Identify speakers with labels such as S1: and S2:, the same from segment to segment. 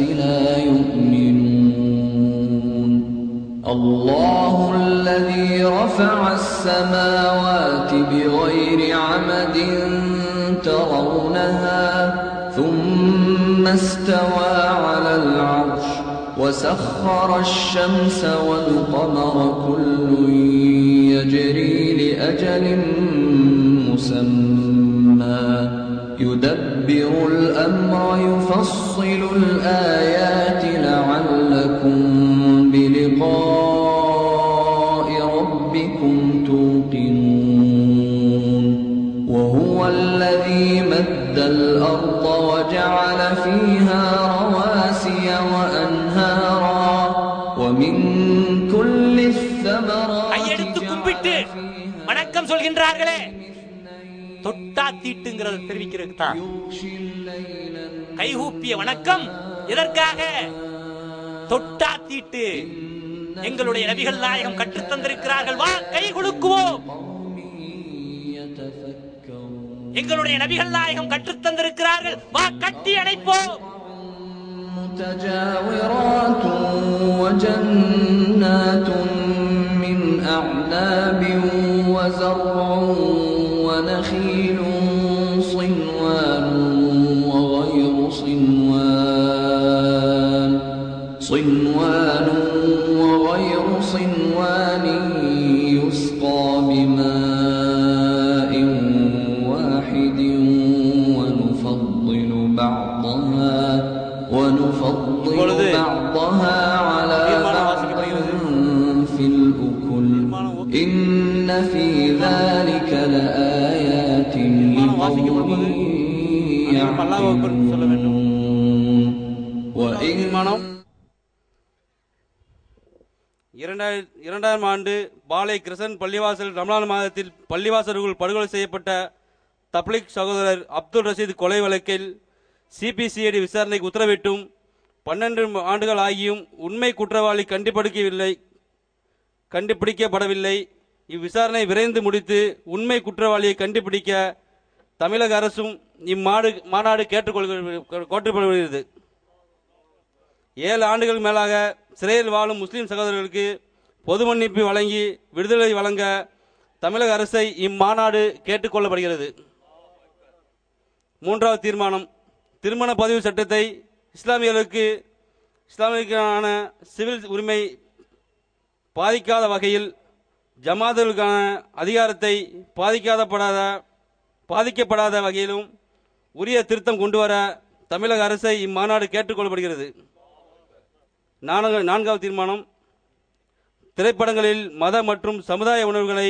S1: لا يؤمنون. الله الذي رفع السماوات بغير عمد ترونها ثم استوى على العرش وسخر الشمس والقمر كل يجري لأجل مسمى. يدبر الأمر يفصل الآيات لعلكم بلقاء ربكم توقنون. وهو الذي مد الأرض وجعل فيها رواسي
S2: தொட்டா தீட்டுங்கிறத தெரிவிக்கிறது தான்
S1: يغشي الليل
S2: கைகூப்பிய வணக்கம் எதற்காக தொட்டா தீட்டு எங்களுடைய நபிகள் நாயகம் கற்றுத் தந்திருக்கிறார்கள் வா கை குலுக்குவோம்
S1: القوم يتفكرون
S2: எங்களுடைய நபிகள் நாயகம் கற்றுத் தந்திருக்கிறார்கள் வா கட்டி அணைப்போம்
S1: متجاورات وجنات من أعناب وزرع ونخيل في ذلك لآيات
S2: தீர்மானம் வாசிக்கப்படுவது
S1: لقوم
S2: அனைவரும் அல்லாஹ் அக்பர் சொல்ல வேண்டும்.
S1: يعقلون وإن
S3: தீர்மானம் இரண்டாயிரம் இரண்டாயிரம் ஆண்டு பாலை கிருஷ்ணன் பள்ளிவாசல் ரமலான் மாதத்தில் பள்ளிவாசலுக்குள் படுகொலை செய்யப்பட்ட தப்லிக் சகோதரர் அப்துல் ரஷீத் கொலை வழக்கில் சிபிசிஐடி விசாரணைக்கு உத்தரவிட்டும் பன்னெண்டு ஆண்டுகள் ஆகியும் உண்மை குற்றவாளி கண்டுபிடிக்கவில்லை கண்டுபிடிக்கப்படவில்லை இவ்விசாரணை விரைந்து முடித்து உண்மை குற்றவாளியை கண்டுபிடிக்க தமிழக அரசும் இம்மாடு மாநாடு கேட்டுக்கொள்கிறது ஏழு ஆண்டுகள் மேலாக சிறையில் வாழும் முஸ்லிம் சகோதரர்களுக்கு பொது மன்னிப்பு வழங்கி விடுதலை வழங்க தமிழக அரசை இம்மாநாடு கேட்டுக்கொள்ளப்படுகிறது. மூன்றாவது தீர்மானம் திருமண பதிவு சட்டத்தை இஸ்லாமியர்களுக்கு இஸ்லாமியர்களுக்கான சிவில் உரிமை பாதிக்காத வகையில் ஜமாத்துகளுக்கான அதிகாரத்தை பாதிக்காதப்படாத பாதிக்கப்படாத வகையிலும் உரிய திருத்தம் கொண்டு வர தமிழக அரசை இம்மாநாடு கேட்டுக்கொள்ளப்படுகிறது. நான்கு நான்காவது தீர்மானம் திரைப்படங்களில் மத மற்றும் சமுதாய உணர்வுகளை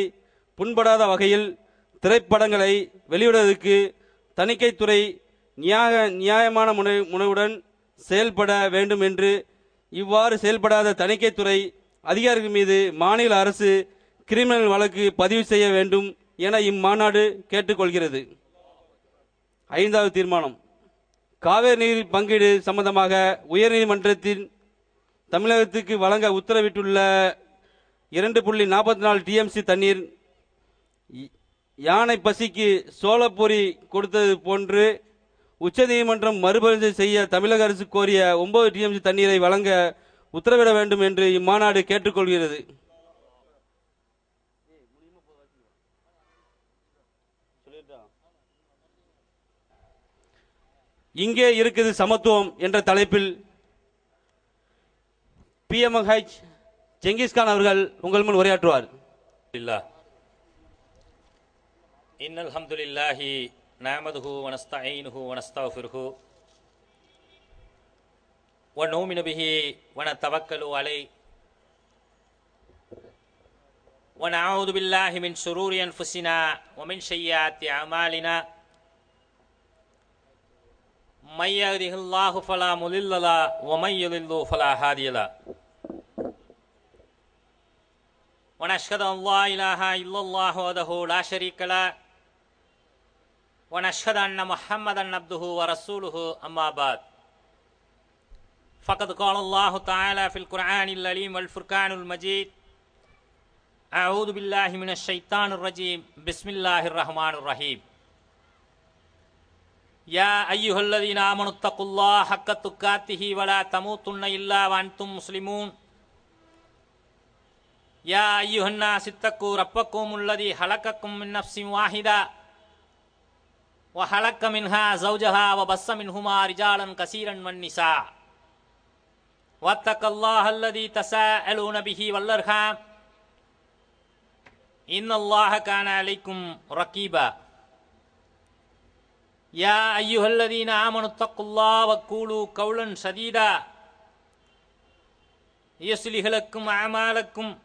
S3: புண்படாத வகையில் திரைப்படங்களை வெளியிடுவதற்கு தணிக்கைத்துறை நியாய நியாயமான முனை முனைவுடன் செயல்பட வேண்டும் என்று இவ்வாறு செயல்படாத தணிக்கைத்துறை அதிகாரிகள் மீது மாநில அரசு கிரிமினல் வழக்கு பதிவு செய்ய வேண்டும் என இம்மாநாடு கேட்டுக்கொள்கிறது. ஐந்தாவது தீர்மானம். காவேரி நீர் பங்கீடு சம்பந்தமாக உயர்நீதிமன்றத்தின் தமிழகத்துக்கு வழங்க உத்தரவிட்டுள்ள இரண்டு புள்ளி நாற்பத்தி நாலு டிஎம்சி தண்ணீர் யானை பசிக்கு சோளப்பொரி கொடுத்தது போன்று உச்சநீதிமன்றம் மறுபரிசீலனை செய்ய தமிழக அரசு கோரிய ஒன்பது டிஎம்சி தண்ணீரை வழங்க உத்தரவிட வேண்டும் என்று இம்மாநாடு கேட்டுக்கொள்கிறது. இங்கே இருக்குது சமத்துவம் என்ற தலைப்பில் பிஎம்ஹெச் செங்கிஸ்கான் அவர்கள் உங்கள் முன் உரையாற்றுவார்
S2: لله إن الحمد لله نعمده ونستعينه ونستغفره ونؤمن به ونتوكل عليه ونعوذ بالله من شرور أنفسنا ومن سيئات أعمالنا
S4: من يهده الله فلا مضل له ومن يضلل فلا هادي له ونشهد أن لا إله إلا الله وحده لا شريك له ونشهد أن محمدا عبده ورسوله أما بعد فقد قال الله تعالى في القرآن العليم والفرقان المجيد أعوذ بالله من الشيطان الرجيم بسم الله الرحمن الرحيم يا أيها الذين آمنوا اتقوا الله حق تقاته ولا تموتن إلا وأنتم مسلمون يا أيها الناس اتقوا ربكم الذي خلقكم من نفس واحدة وخلق منها زوجها وبص منهما رجالا كثيرا والنساء واتقوا الله الذي تساءلون به والأرحام إن الله كان عليكم رقيبا يا أيها الذين آمنوا اتقوا الله وقولوا قولا سديدا. يصلح لكم أعمالكم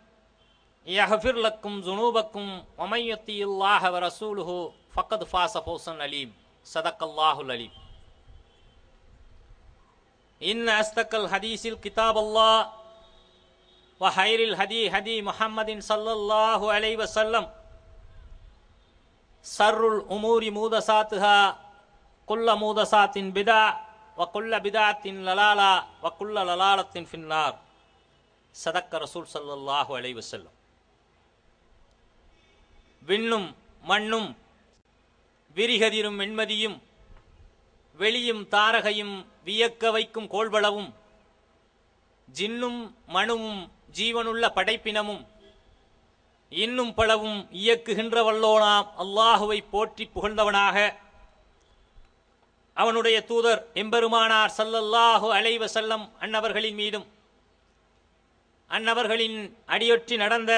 S4: يغفر لكم ذنوبكم ومن يطيع الله ورسوله فقد فاز فوزا عليم. صدق الله العليم إن أصدق الحديث الكتاب الله وخير الهدي هدي محمد صلى الله عليه وسلم. سر الأمور مودساتها குல்ல மூதசாத்தின் பிதா வக்குல்ல பிதாத்தின் லலாலா வக்குல்ல லலாலத்தின் பின்னார் சதக்க ரசூல் சல்லாஹு அலைவு செல்லும் விண்ணும் மண்ணும் விரிகதிரும் வெண்மதியும் வெளியும் தாரகையும் வியக்க வைக்கும் கோள்வளவும் ஜின்னும் மனுவும் ஜீவனுள்ள படைப்பினமும் இன்னும் பலவும் இயக்குகின்ற வல்லோனாம் அல்லாஹுவை போற்றி புகழ்ந்தவனாக அவனுடைய தூதர் எம்பெருமானார் சல்லல்லாஹு அலைவ செல்லம் அன்னவர்களின் மீதும் அன்னவர்களின் அடியொற்றி நடந்த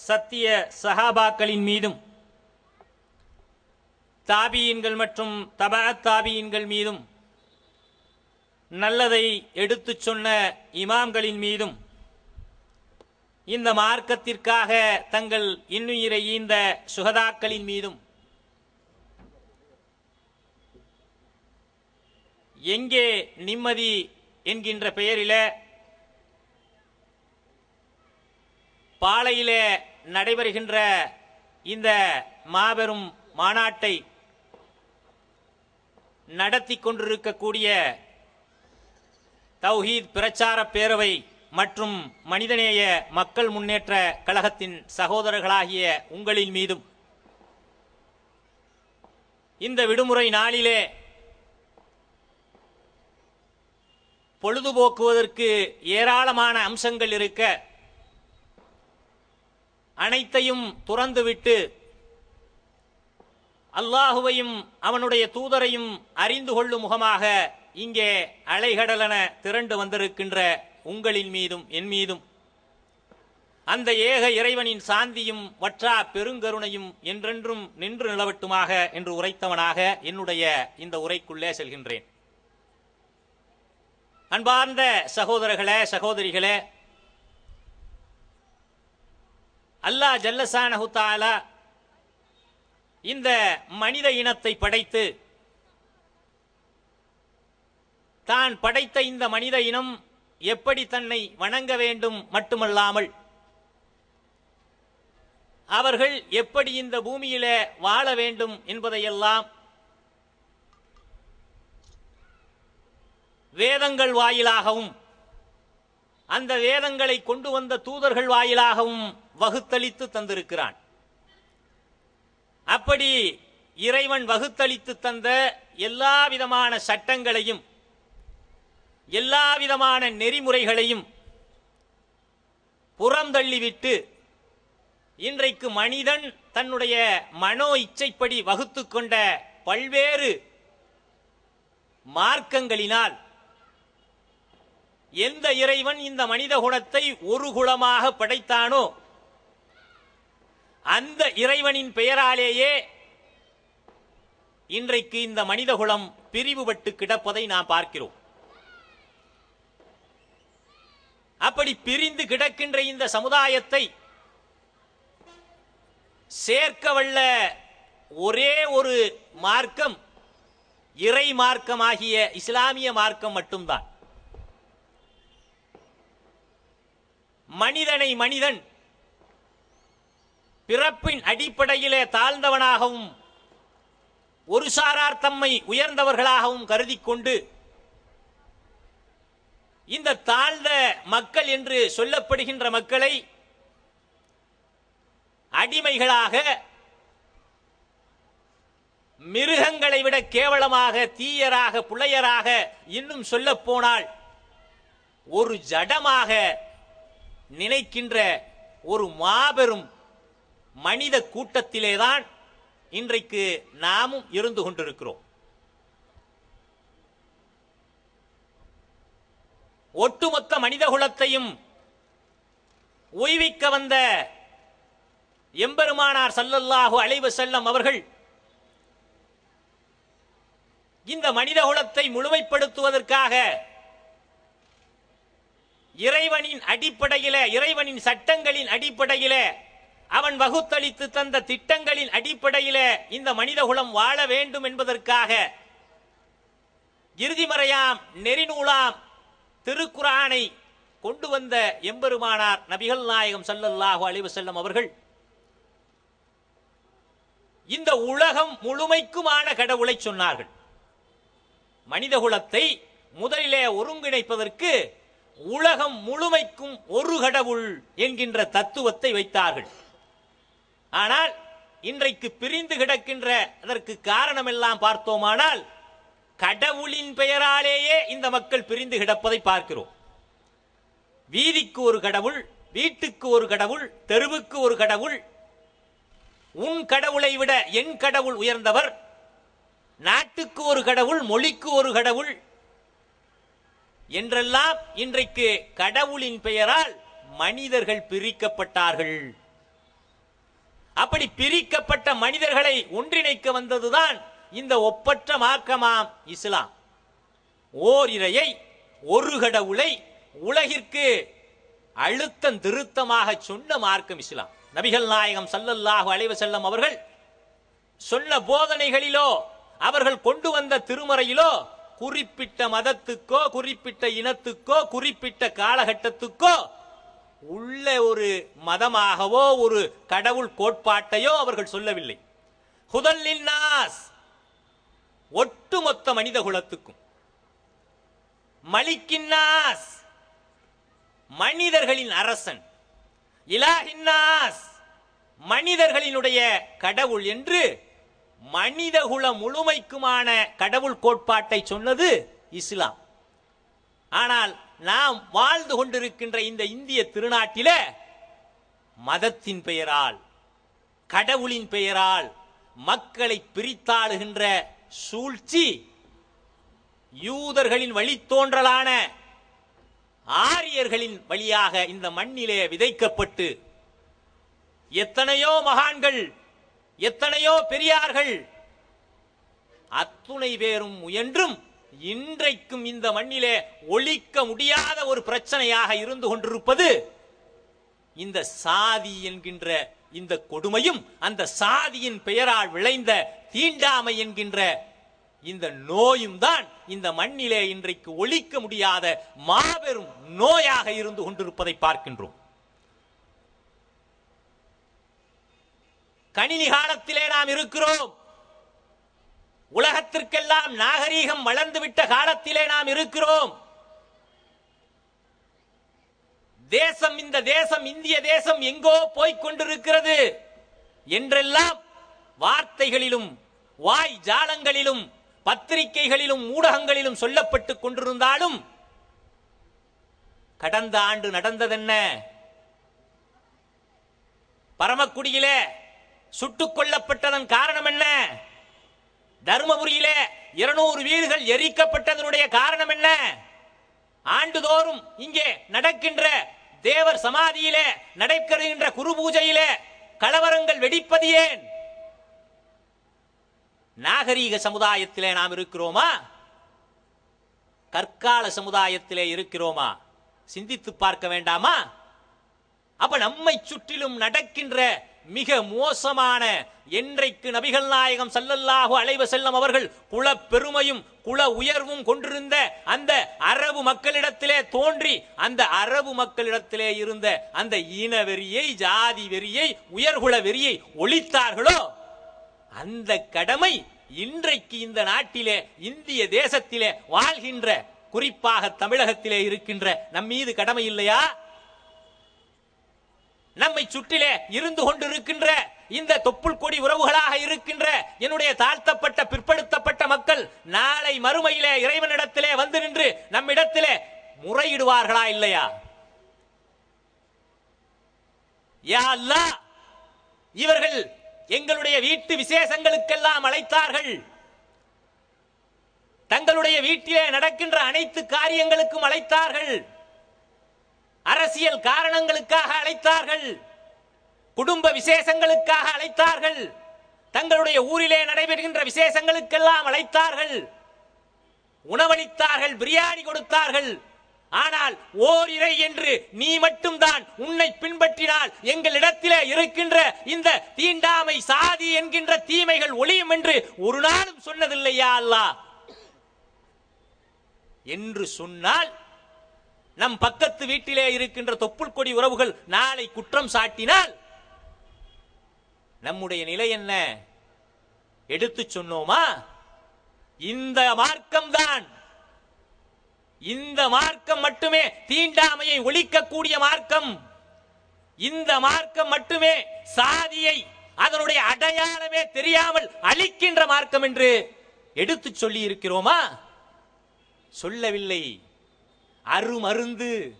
S4: சத்திய சஹாபாக்களின் மீதும் தாபியின்கள் மற்றும் தபா தாபியின்கள் மீதும் நல்லதை எடுத்துச் சொன்ன இமாம்களின் மீதும் இந்த மார்க்கத்திற்காக தங்கள் இன்னுயிரை ஈந்த சுகதாக்களின் மீதும் எங்கே நிம்மதி என்கின்ற பெயரில பாலையிலே நடைபெறுகின்ற இந்த மாபெரும் மாநாட்டை நடத்தி கொண்டிருக்கக்கூடிய தௌஹீத் பிரச்சார பேரவை மற்றும் மனிதநேய மக்கள் முன்னேற்ற கழகத்தின் சகோதரர்களாகிய உங்களின் மீதும். இந்த விடுமுறை நாளிலே பொழுதுபோக்குவதற்கு ஏராளமான அம்சங்கள் இருக்க அனைத்தையும் துறந்துவிட்டு அல்லாஹுவையும் அவனுடைய தூதரையும் அறிந்து கொள்ளும் முகமாக இங்கே அலைகடலென திரண்டு வந்திருக்கின்ற உங்களின் மீதும் என் மீதும். அந்த ஏக இறைவனின் சாந்தியும் வற்றா பெருங்கருணையும் என்றென்றும் நின்று நிலவட்டுமாக என்று உரைத்தவனாக என்னுடைய இந்த உரைக்குள்ளே செல்கின்றேன். அன்பார்ந்த சகோதரர்களே சகோதரிகளே அல்லாஹ் ஜல்லசானஹு இந்த மனித இனத்தை படைத்து தான் படைத்த இந்த மனித இனம் எப்படி தன்னை வணங்க வேண்டும் மட்டுமல்லாமல் அவர்கள் எப்படி இந்த பூமியிலே வாழ வேண்டும் என்பதையெல்லாம் வேதங்கள் வாயிலாகவும் அந்த வேதங்களை கொண்டு வந்த தூதர்கள் வாயிலாகவும் வகுத்தளித்து தந்திருக்கிறான். அப்படி இறைவன் வகுத்தளித்து தந்த எல்லா விதமான சட்டங்களையும் எல்லா விதமான நெறிமுறைகளையும் புறந்தள்ளிவிட்டு இன்றைக்கு மனிதன் தன்னுடைய மனோ இச்சைப்படி வகுத்து கொண்ட பல்வேறு மார்க்கங்களினால் எந்த இறைவன் இந்த மனித குலத்தை ஒரு குலமாக படைத்தானோ அந்த இறைவனின் பெயராலேயே இன்றைக்கு இந்த மனிதகுலம் பிரிவுபட்டு கிடப்பதை நாம் பார்க்கிறோம். அப்படி பிரிந்து கிடக்கின்ற இந்த சமுதாயத்தை சேர்க்க வல்ல ஒரே ஒரு மார்க்கம் இறை மார்க்கமாகிய இஸ்லாமிய மார்க்கம் மட்டும்தான். மனிதனை மனிதன். பிறப்பின் அடிப்படையிலே தாழ்ந்தவனாகவும் ஒரு சாரார் தம்மை உயர்ந்தவர்களாகவும் கருதி கொண்டு இந்த தாழ்ந்த மக்கள் என்று சொல்லப்படுகின்ற மக்களை அடிமைகளாக மிருகங்களை விட கேவலமாக தீயராக புலையராக இன்னும் சொல்ல போனால் ஒரு ஜடமாக நினைக்கின்ற ஒரு மாபெரும் மனித கூட்டத்திலேதான் இன்றைக்கு நாமும் இருந்து கொண்டிருக்கிறோம். ஒட்டுமொத்த மனித குலத்தையும் ஓய்விக்க வந்த எம்பெருமானார் சல்லல்லாஹு அலைவு செல்லம் அவர்கள் இந்த மனித குலத்தை முழுமைப்படுத்துவதற்காக இறைவனின் அடிப்படையில இறைவனின் சட்டங்களின் அடிப்படையில அவன் வகுத்தளித்து தந்த திட்டங்களின் அடிப்படையில இந்த மனிதகுலம் வாழ வேண்டும் என்பதற்காக இறுதிமறையாம் நெறிநூலாம் திருக்குரானை கொண்டு வந்த எம்பெருமானார் நபிகள் நாயகம் சல்லல்லாஹு அழிவு செல்லம் அவர்கள் இந்த உலகம் முழுமைக்குமான கடவுளை சொன்னார்கள். மனிதகுலத்தை முதலிலே ஒருங்கிணைப்பதற்கு உலகம் முழுமைக்கும் ஒரு கடவுள் என்கின்ற தத்துவத்தை வைத்தார்கள். ஆனால் இன்றைக்கு பிரிந்து கிடக்கின்ற அதற்கு காரணம் எல்லாம் பார்த்தோமானால் கடவுளின் பெயராலேயே இந்த மக்கள் பிரிந்து கிடப்பதை பார்க்கிறோம். வீதிக்கு ஒரு கடவுள் வீட்டுக்கு ஒரு கடவுள் தெருவுக்கு ஒரு கடவுள் உன் கடவுளை விட என் கடவுள் உயர்ந்தவர் நாட்டுக்கு ஒரு கடவுள் மொழிக்கு ஒரு கடவுள் என்றெல்லாம் இன்றைக்கு கடவுளின் பெயரால் மனிதர்கள் பிரிக்கப்பட்டார்கள். அப்படி பிரிக்கப்பட்ட மனிதர்களை ஒன்றிணைக்க வந்ததுதான் இந்த ஒப்பற்ற மார்க்கமாம் இஸ்லாம். ஓர் இறையை ஒரு கடவுளை உலகிற்கு அழுத்தம் திருத்தமாக சொன்ன மார்க்கம் இஸ்லாம். நபிகள் நாயகம் சல்லல்லாஹு அலைவ செல்லம் அவர்கள் சொன்ன போதனைகளிலோ அவர்கள் கொண்டு வந்த திருமறையிலோ குறிப்பிட்ட மதத்துக்கோ குறிப்பிட்ட இனத்துக்கோ குறிப்பிட்ட காலகட்டத்துக்கோ உள்ள ஒரு மதமாகவோ ஒரு கடவுள் கோட்பாட்டையோ அவர்கள் சொல்லவில்லை. ஹுதல்லின் நாஸ் ஒட்டுமொத்த மனித குலத்துக்கும். மலிக்கின்னாஸ் மனிதர்களின் அரசன். இலாஹின்னாஸ் மனிதர்களினுடைய கடவுள் என்று மனிதகுல முழுமைக்குமான கடவுள் கோட்பாட்டை சொன்னது இஸ்லாம். ஆனால் நாம் வாழ்ந்து கொண்டிருக்கின்ற இந்த இந்திய திருநாட்டில மதத்தின் பெயரால் கடவுளின் பெயரால் மக்களை பிரித்தாளுகின்ற சூழ்ச்சி யூதர்களின் வழித்தோன்றலான ஆரியர்களின் வழியாக இந்த மண்ணிலே விதைக்கப்பட்டு எத்தனையோ மகான்கள் எத்தனையோ பெரியார்கள் அத்துணை பேரும் முயன்றும் இன்றைக்கும் இந்த மண்ணிலே ஒழிக்க முடியாத ஒரு பிரச்சனையாக இருந்து கொண்டிருப்பது இந்த சாதி என்கின்ற இந்த கொடுமையும் அந்த சாதியின் பெயரால் விளைந்த தீண்டாமை என்கின்ற இந்த நோயும் தான் இந்த மண்ணிலே இன்றைக்கு ஒழிக்க முடியாத மாபெரும் நோயாக இருந்து கொண்டிருப்பதை பார்க்கின்றோம். கணினி காலத்திலே நாம் இருக்கிறோம். உலகத்திற்கெல்லாம் நாகரீகம் வளர்ந்துவிட்ட காலத்திலே நாம் இருக்கிறோம். தேசம் இந்த தேசம் இந்திய தேசம் எங்கோ போய்க் கொண்டிருக்கிறது என்றெல்லாம் வார்த்தைகளிலும் வாய் ஜாலங்களிலும் பத்திரிகைகளிலும் ஊடகங்களிலும் சொல்லப்பட்டுக் கொண்டிருந்தாலும் கடந்த ஆண்டு நடந்ததென்ன? பரமக்குடியிலே சுட்டுக் கொல்லப்பட்டதன் காரணம் என்ன? தருமபுரியிலே இருநூறு வீடுகள் எரிக்கப்பட்டதனுடைய காரணம் என்ன? ஆண்டுதோறும் இங்கே நடக்கின்ற தேவர் சமாதியிலே நடைபெறுகின்ற குரு பூஜையிலே கலவரங்கள் வெடிப்பது ஏன்? நாகரீக சமுதாயத்திலே நாம் இருக்கிறோமா? கற்கால சமுதாயத்திலே இருக்கிறோமா? சிந்தித்து பார்க்க வேண்டாமா? அப்ப நம்மை சுற்றிலும் நடக்கின்ற மிக மோசமான என்றைக்கு நபிகள் நாயகம் சல்லல்லாஹு அலைவ செல்லம் அவர்கள் குல பெருமையும் குல உயர்வும் கொண்டிருந்த அந்த அரபு மக்களிடத்திலே தோன்றி அந்த அரபு மக்களிடத்திலே இருந்த அந்த இன வெறியை ஜாதி வெறியை உயர்குல வெறியை ஒழித்தார்களோ? அந்த கடமை இன்றைக்கு இந்த நாட்டிலே இந்திய தேசத்திலே வாழ்கின்ற குறிப்பாக தமிழகத்திலே இருக்கின்ற நம் மீது கடமை இல்லையா? நம்மை சுற்றிலே இருந்து கொண்டிருக்கின்ற இந்த தொப்புள் கொடி உறவுகளாக இருக்கின்ற என்னுடைய தாழ்த்தப்பட்ட பிற்படுத்தப்பட்ட மக்கள் நாளை மறுமையிலே இறைவனிடத்திலே வந்து நின்று நம்மிடத்திலே முறையிடுவார்களா இல்லையா? யா இவர்கள் எங்களுடைய வீட்டு விசேஷங்களுக்கெல்லாம் அழைத்தார்கள். தங்களுடைய வீட்டிலே நடக்கின்ற அனைத்து காரியங்களுக்கும் அழைத்தார்கள். அரசியல் காரணங்களுக்காக அழைத்தார்கள். குடும்ப விசேஷங்களுக்காக அழைத்தார்கள். தங்களுடைய ஊரிலே நடைபெறுகின்ற விசேஷங்களுக்கெல்லாம் அழைத்தார்கள். உணவளித்தார்கள் பிரியாணி கொடுத்தார்கள். ஆனால் ஓரிரை என்று நீ மட்டும்தான் உன்னை பின்பற்றினால் எங்களிடத்திலே இருக்கின்ற இந்த தீண்டாமை சாதி என்கின்ற தீமைகள் ஒளியும் என்று ஒரு நாளும் சொன்னதில்லையா அல்லாஹ்? என்று சொன்னால் நம் பக்கத்து வீட்டிலே இருக்கின்ற தொப்புள் கொடி உறவுகள் நாளை குற்றம் சாட்டினால் நம்முடைய நிலை என்ன? எடுத்து சொன்னோமா? இந்த மார்க்கம்தான். இந்த மார்க்கம் மட்டுமே தீண்டாமையை ஒழிக்கக்கூடிய மார்க்கம். இந்த மார்க்கம் மட்டுமே சாதியை அதனுடைய அடையாளமே தெரியாமல் அழிக்கின்ற மார்க்கம் என்று எடுத்து சொல்லி இருக்கிறோமா? சொல்லவில்லை. அருமருந்து.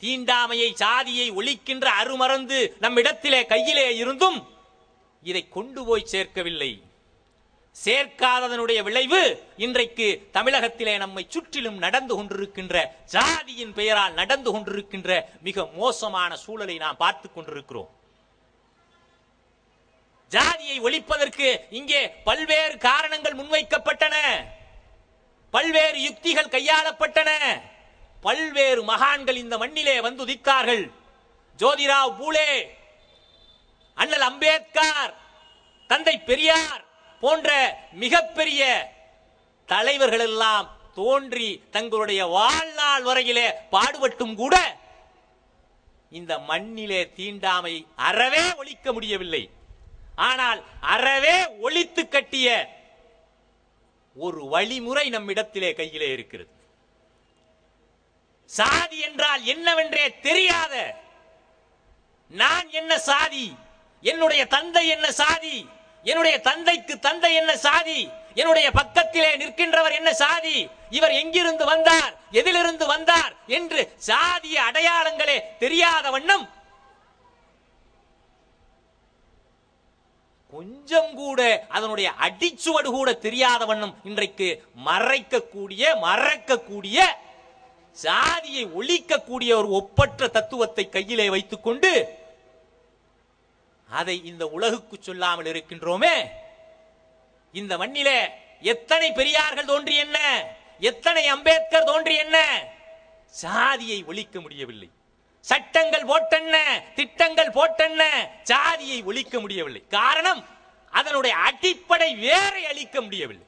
S4: தீண்டாமையை சாதியை ஒழிக்கின்ற அருமருந்து நம்மிடத்திலே கையிலே இருந்தும் இதை கொண்டு போய் சேர்க்கவில்லை. சேர்க்காததனுடைய விளைவு இன்றைக்கு தமிழகத்திலே நம்மை சுற்றிலும் நடந்து கொண்டிருக்கின்ற ஜாதியின் பெயரால் நடந்து கொண்டிருக்கின்ற மிக மோசமான சூழலை நாம் பார்த்துக் கொண்டிருக்கிறோம். ஜாதியை ஒழிப்பதற்கு இங்கே பல்வேறு காரணங்கள் முன்வைக்கப்பட்டன. பல்வேறு யுக்திகள் கையாளப்பட்டன. பல்வேறு மகான்கள் இந்த மண்ணிலே வந்து உதித்தார்கள் ஜோதிராவ் பூலே அண்ணல் அம்பேத்கர் தந்தை பெரியார் போன்ற மிகப்பெரிய தலைவர்கள் எல்லாம் தோன்றி தங்களுடைய வாழ்நாள் வரையிலே பாடுபட்டும் கூட இந்த மண்ணிலே தீண்டாமை அறவே ஒழிக்க முடியவில்லை. ஆனால் அறவே ஒழித்து கட்டிய ஒரு வழிமுறை நம்மிடத்திலே கையிலே இருக்கிறது. சாதி என்றால் என்னவென்றே தெரியாத நான் என்ன சாதி என்னுடைய தந்தை என்ன சாதி என்னுடைய தந்தைக்கு தந்தை என்ன சாதி என்னுடைய பக்கத்திலே நிற்கின்றவர் என்ன சாதி இவர் எங்கிருந்து வந்தார் எதிலிருந்து வந்தார் என்று சாதிய அடையாளங்களே தெரியாத வண்ணம் கொஞ்சம் கூட அதனுடைய அடிச்சுவடு கூட தெரியாத வண்ணம் இன்றைக்கு மறைக்கக்கூடிய மறக்கக்கூடிய சாதியை ஒழிக்கக்கூடிய ஒரு ஒப்பற்ற தத்துவத்தை கையிலே வைத்துக்கொண்டு அதை இந்த உலகுக்கு சொல்லாமல் இருக்கின்றோமே? இந்த மண்ணிலே எத்தனை பெரியார்கள் தோன்றி என்ன? எத்தனை அம்பேத்கர் தோன்றி என்ன? சாதியை ஒழிக்க முடியவில்லை. சட்டங்கள் போட்டென்ன? திட்டங்கள் போட்டென்ன? சாதியை ஒழிக்க முடியவில்லை. காரணம் அதனுடைய அடிப்படை வேரை அழிக்க முடியவில்லை.